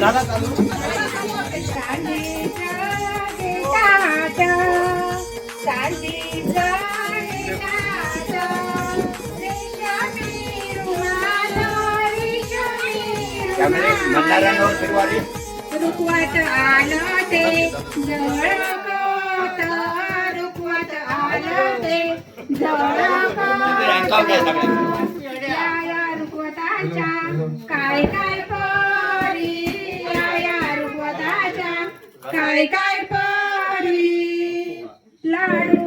दादा त्यामुळे आलं ते जवळ काय काय परी? या या रुकवताच्या काय काय परी? लाडू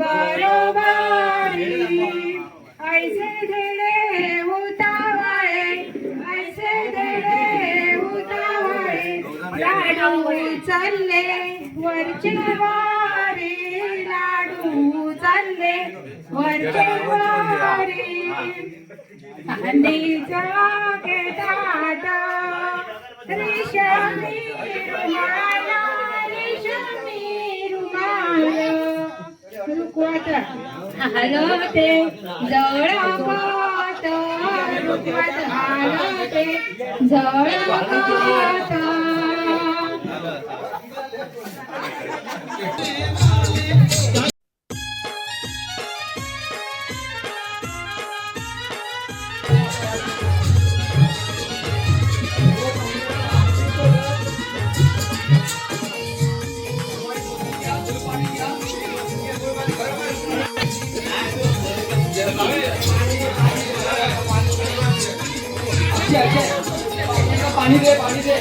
बरोबरी। ऐसे ढेडे उतावळे ऐसे ढेडे लाडू चालले वरचे वारी लाडू चालले वरचे वारी। आणि केटाट दादा रुमाल। आलं ते जळकत रुकवत आलं पाणी दे पाणी दे.